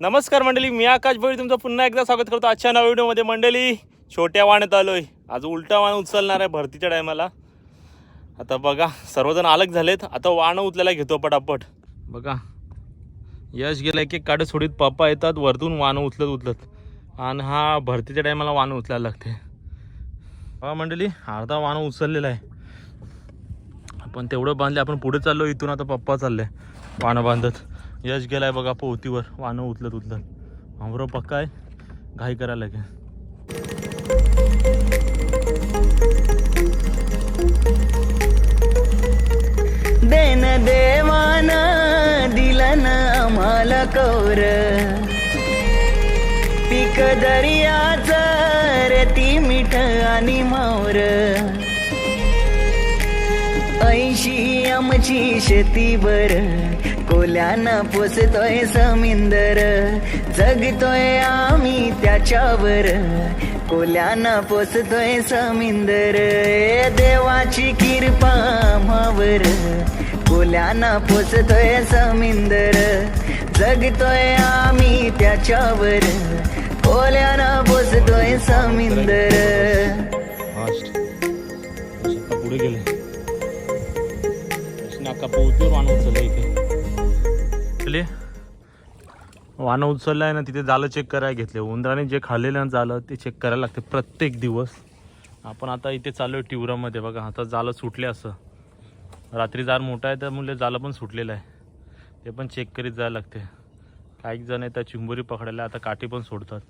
नमस्कार मंडळी मी आकाश भोई तुमचं पुन्हा एकदा स्वागत करतो आजच्या नव्या व्हिडिओमध्ये. मंडळी छोट्या वाण्यात आलोय. आज उलटा वाण उचलणार आहे भरतीच्या टायमाला. आता बघा सर्वजण अलग झालेत. आता वाणं उचलायला घेतो पटापट. बघा यश गेला एक एक काढे सोडीत पप्पा येतात वरतून वाणं उचलत उचलत. आणि हा भरतीच्या टायमाला वाणं उचलायला लागते बघा मंडळी अर्धा वाण उचललेला आहे. आपण तेवढं बांधले आपण पुढे चाललो इथून आता पप्पा चालले वाणं बांधत. यश गेलाय बघा पोहतीवर वाणं उचलत उचलत आमरो पक्का घाई करायला लागेल. देन देवान दिलन आम्हाला कौर. पीक दर्याच रेती मिठ आणि मावर. ऐशी आमची शेती बर कोल्यानं पोसतोय समिंदर. जगतोय आम्ही त्याच्यावर. कोल्यानं पोसतोय समिंदर. देवाची किरपा आम्हावर. कोल्यानं पोसतोय समिंदर. जगतोय आम्ही त्याच्यावर. कोल्यानं पोसतोय समिंदर. पुढे गेले. नाका पोहतीवर वाणं उचललं इथे वानं उचललं आहे ना तिथे जालं चेक करायला घेतले. उंदराने जे खाल्लेलं ना जालं ते चेक करायला लागते प्रत्येक दिवस. आपण आता इथे चालू आहे टिवरामध्ये. बघा आता जालं सुटले असं. रात्री जार मोठा आहे त्यामुळे जालं पण सुटलेलं आहे. ते पण चेक करीत जायला लागते. काही जण आहे त्या चिंबोरी पकडायला. आता काठी पण सोडतात.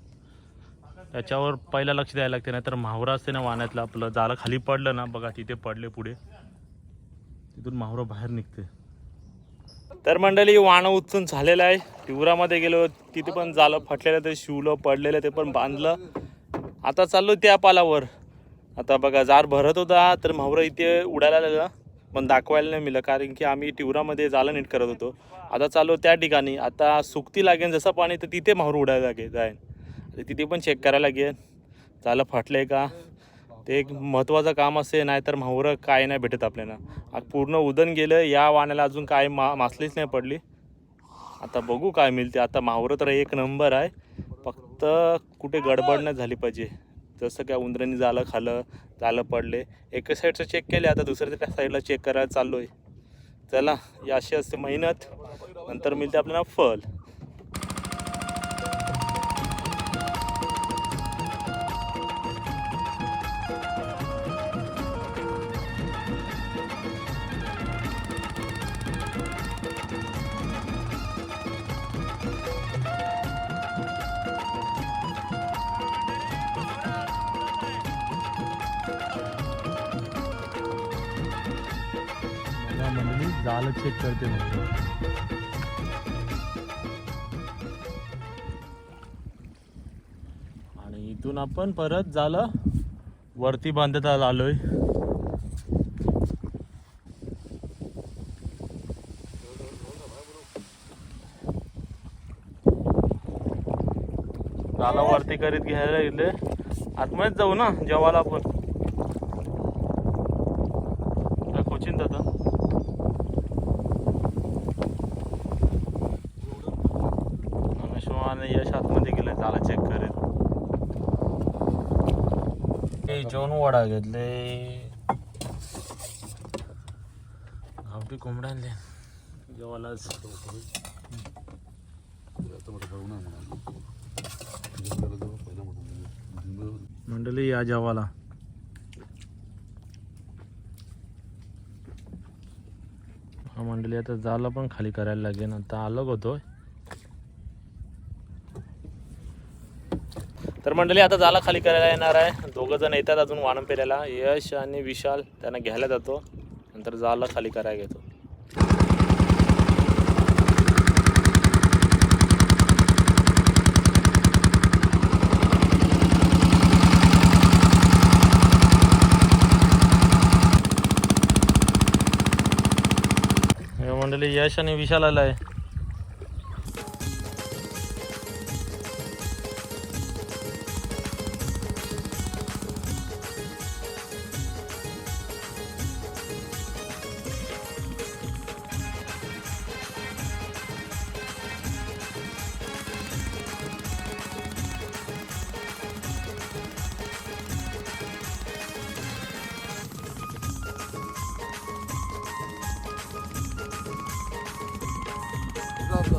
त्याच्यावर पहिला लक्ष द्यायला लागते नाहीतर म्हावरा असते ना वाण्यातलं. आपलं जालं खाली पडलं ना बघा तिथे पडले पुढे. तिथून माहुरा बाहेर निघते. तर मंडळी वाणं उचून झालेलं आहे. तिवरामध्ये गेलो तिथे पण झालं फटलेलं ते शिवलं पडलेलं ते पण बांधलं. आता चाललो त्या पालावर. आता बघा जार भरत होता तर म्हावरं इथे उडायला लागलं. पण दाखवायला नाही मिळलं कारण की आम्ही टिवरामध्ये जालं नीट करत होतो. आता चाललो त्या ठिकाणी. आता सुकती लागेल जसं पाणी तर तिथे म्हावरं उडायला लागेल जाईल. तिथे पण चेक करायला लागेल. झालं फाटलंय का? ते एक महत्त्वाचं काम असे नाहीतर म्हावरं काय नाही भेटत आपल्याला. पूर्ण उदन गेलं या वाण्याला अजून काय मा मासलीच नाही पडली. आता बघू काय मिळते. आता म्हावरं तर एक नंबर आहे. फक्त कुठे गडबड नाही झाली पाहिजे. जसं काय उंदरांनी झालं खालं झालं पडले. एका साईडचं चेक केले आता दुसऱ्या त्या साईडला चेक करायला चाललो आहे चला या अशी असते मेहनत. नंतर मिळते आपल्याला फल मला म्हणली चेक करते म्हणतो आणि इथून आपण परत झालं वरती बांधत आलोय. झाला वरती करीत घ्यायला गेले आतमध्येच जाऊ ना जेवायला आपण काय कोचिन दादा आणि यश आतमध्ये गेलं त्याला चेक करेल जेवण वडा घेतले गावठी कोंबड्या आणले जेवायलाच मंडळी या जेवाला हा मंडळी आता जाला पण खाली करायला लागेल आता अलग होतोय मंडळी आता जाला खाली करायला येणार आहे. दोघं जण येतात अजून वाणं पेरायला. यश आणि विशाल त्यांना घ्यायला जातो. नंतर जाला खाली करायला घेतो. मंडळी यश आणि विशाल आलाय.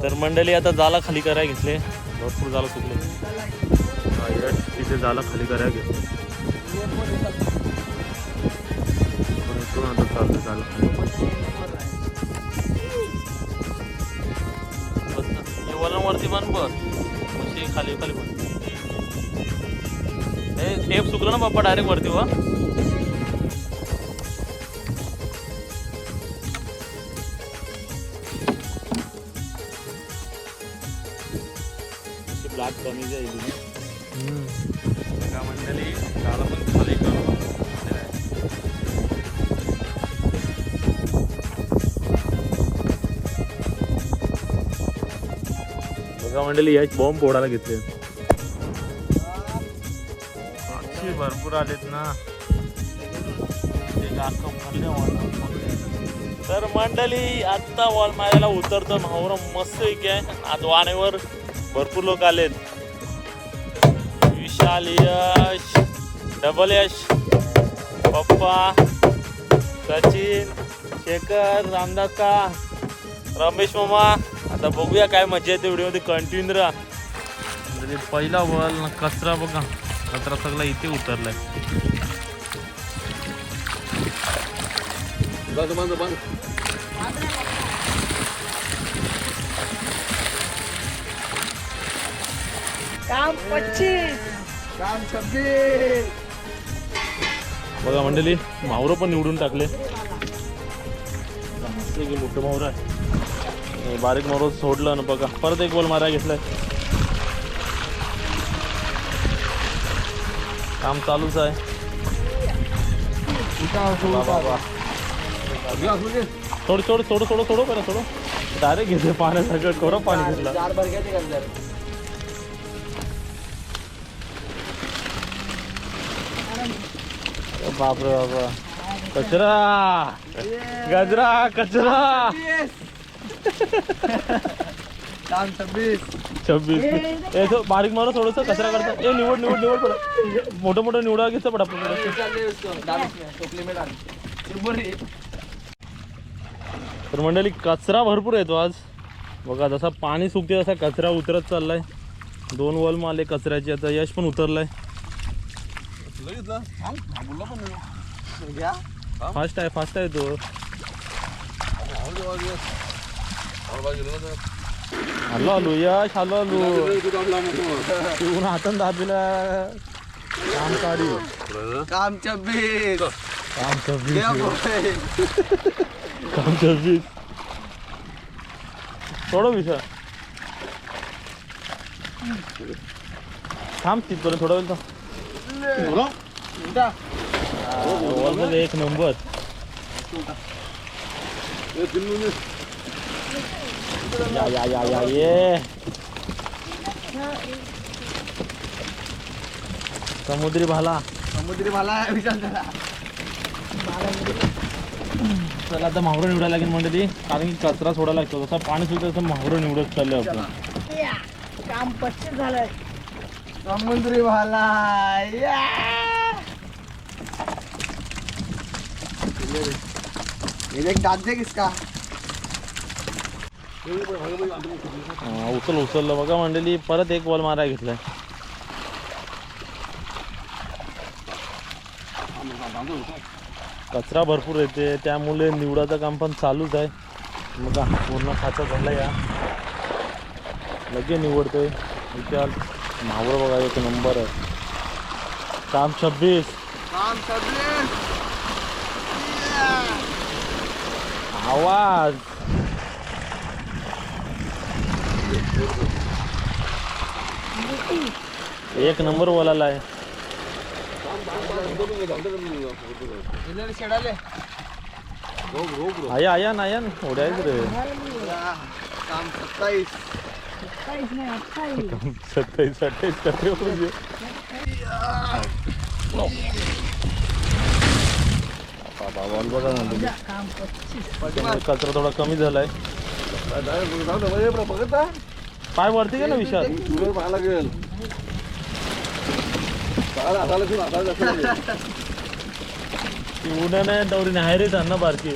तर मंडळी आता जाला खाली करायला घेतले. भरपूर जाला सुकले. यश तिथे जाला खाली करायला घेतले. वरती पण बस मशी खाली. खाली पण हे टेप सुकलं ना बाप्पा डायरेक्ट वरती वा. बघा मंडळी याच बॉम्ब फोडायला घेतले. पक्षी भरपूर आलेत ना. ते तर मंडळी आत्ता वॉल मारायला उतरतो. भावरा मस्त एक आहे. आज वाणेवर भरपूर लोक आलेत. विशाल यश डबल यश पप्पा सचिन शेखर रामदास का रमेश मामा आता बघूया काय मजा येते व्हिडिओमध्ये. कंटिन्यू राहा. म्हणजे पहिला वॉल ना कचरा बघा. कचरा सगळा इथे उतरलाय. काम पच्चीस. काम छब्बीस. बघा मंडळी मावरं पण निवडून टाकले. मोठं मावरं आहे. हे बारीक मावरं सोडलं ना बघा परत एक बॉल मारायला घेतलाय. काम चालूच आहे. थोडं थोडं थोडं थोडं थोडं करा थोडं. डायरेक्ट घेतलं पाण्यासारखं कोरं पाणी घेतलं. बापरे बाबा कचरा! गजरा कचरा! काम छब्बीस. छब्बीस. ए तो बारीक मारो थोडस कचरा करता. ए निवड निवड निवड पडा. मोठं मोठं निवडा घ्यायचं पडा तर मंडळी कचरा भरपूर येतो आज. बघा जसा पाणी सुकते तसा कचरा उतरत चाललाय. दोन वॉल मारले कचऱ्याचे. आता यश पण उतरलाय. फास्ट आहे फास्ट आहे तो. आलो आलो यश आलो आलो तू हातान दाबीला काम काढी काम छब्बीस काम छब्बीस काम छब्बीस थोडं विषय थांब तिथपर्यंत थोडा वेळ थांब एक नंबर या या या या ये समुद्री भाला. समुद्री मला विचार चला आता माहुरं निवडायला लागेल मंडळी. कारण की कचरा सोडायला लागतो. जसं पाणी सुद्धा तसं माहुरं निवडत चाललं आपण. काम पच्चीस झालंय. समुद्री भाला या! ये दे किसका? हा, उचल उचललं. बघा मंडळी परत एक बॉल मारायला घेतलाय. कचरा भरपूर येते. त्यामुळे निवडाचं काम पण चालूच आहे. बघा पूर्ण खाचा झाला या. लगे निवडतोय. विचार मावळ बघा एक नंबर आहे. काम छब्बीस. काम छब्बीस. आवाज. एक नंबर बोलायला आहे शेडाले आया आया ना आया ना उड्या आहेत रे काम सत्तावीस सत्तावीस अठ्ठावीस म्हणजे बाबा बघा म्हणजे त्यामुळे कचरा थोडा कमी झालाय पाय वरती ना विशाल. ती उड्या नाही दौरी नाही. रे त्यांना बारकी.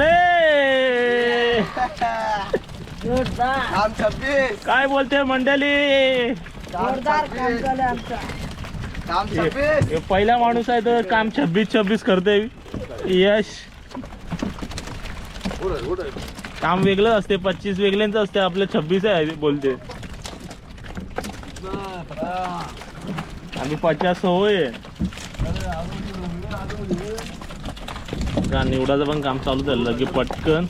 रे. काय बोलते मंडळी? काम छब्बीस. काम छब्बीस. हे पहिला माणूस आहे तर काम छब्बीस छब्बीस करते यश. काम वेगळं असते पच्चीस वेगळ्यांच असते आपलं छब्बीस आहे बोलते. आम्ही पचास होय का निवडाचं पण काम चालू झालं की पटकन.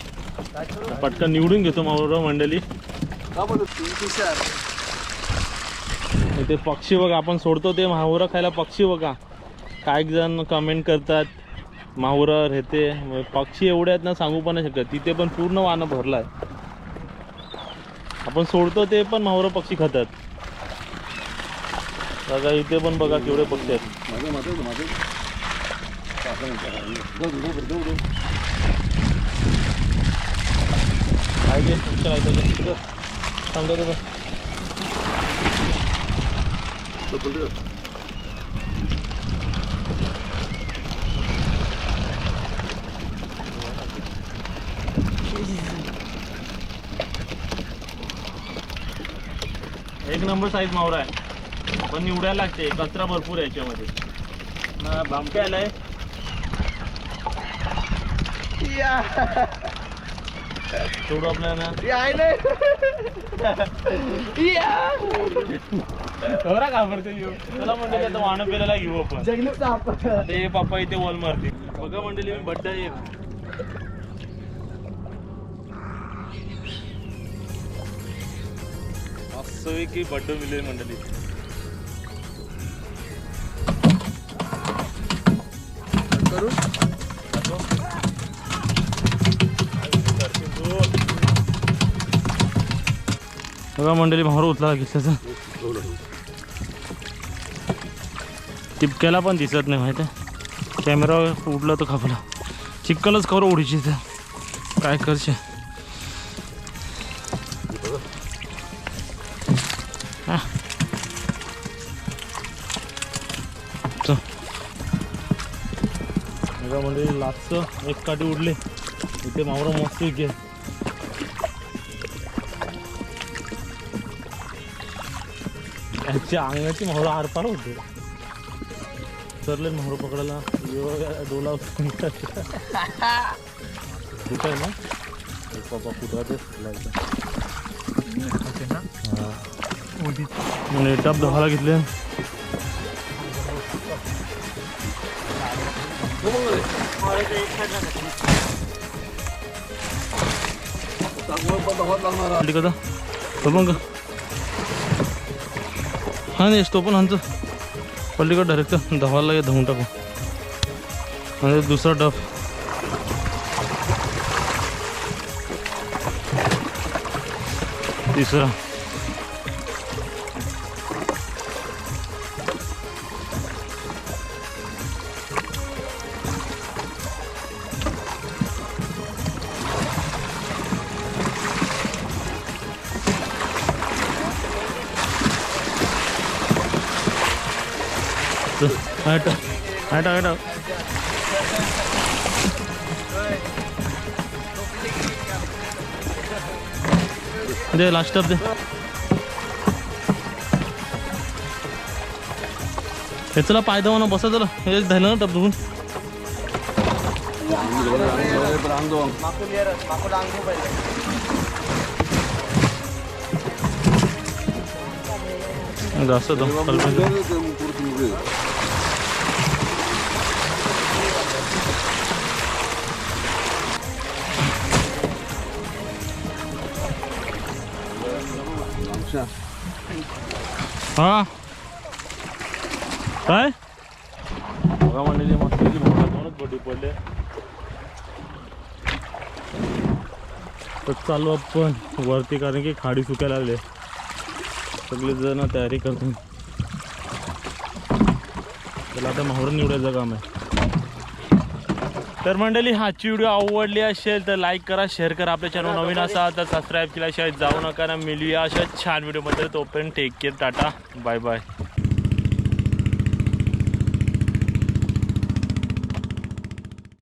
पटकन निवडून घेतो मावरा मंडळी. ते पक्षी बघा आपण सोडतो ते माहुरं खायला पक्षी बघा. काही जण कमेंट करतात. माहुरं हे मग पक्षी एवढे आहेत ना सांगू पण नाही शकत. तिथे पण पूर्ण वानं भरलं आहे आपण सोडतो ते पण माहुरं पक्षी खातात. बघा इथे पण बघा केवढे पक्षी आहेत. ते? सांगतो एक नंबर साईज मावरा आहे. पण निवडायला लागते. कचरा भरपूर आहे याच्यामध्ये. ना भामटे आलाय. तेवढं आपल्याला? खरा घाबरते येऊ मंडळी आता वाहन पेलायला घेऊ आपण. ते पप्पा इथे वॉल मारते बघा मंडळी मी बड्डा एक. असं की बड्डू मिळेल मंडळी करू बघा मंडळी भावर उचला घेतल्याचं टिपक्याला पण दिसत नाही माहिती आहे? कॅमेरा उडला तर खापला. चिक्कलच खरं उडीची तर काय करशे लास्टचं एक काठी उडले. इथे मावरा मस्त घे त्यांच्या अंगाची मोहर आरपार होते. सरले मोहर पकडायला. डोला कुठं आहे ना? हे बाबा कुठं ते टप धुवायला घेतले. आली का तो पण का हा नाही तो पण हाणतो. पल्लीकडे डायरेक्ट धवाला धुवून टाकू आणि दुसरा डफ तिसरा. हट हट हट दे लास्ट टप दे. हे चला पाय दवा ना बसा चला हे झालं ना टप धुवून. जास्त कल्पना हा? काय? बघा म्हणलेली मस्त दोनच बड्डी पडले. तर चालू आपण वरती कारण की खाडी सुकायला लागले. सगळे जण तयारी करतो. त्याला आता माहुरं निवडायचं काम आहे. तर मंडळी हाची व्हिडिओ आवडली असेल तर लाईक करा शेअर करा. आपल्या चॅनल नवीन असाल तर सबस्क्राईब केल्याशिवाय जाऊ नका ना. मिळूया अशा छान व्हिडिओमध्ये तोपर्यंत take care Tata. Bye bye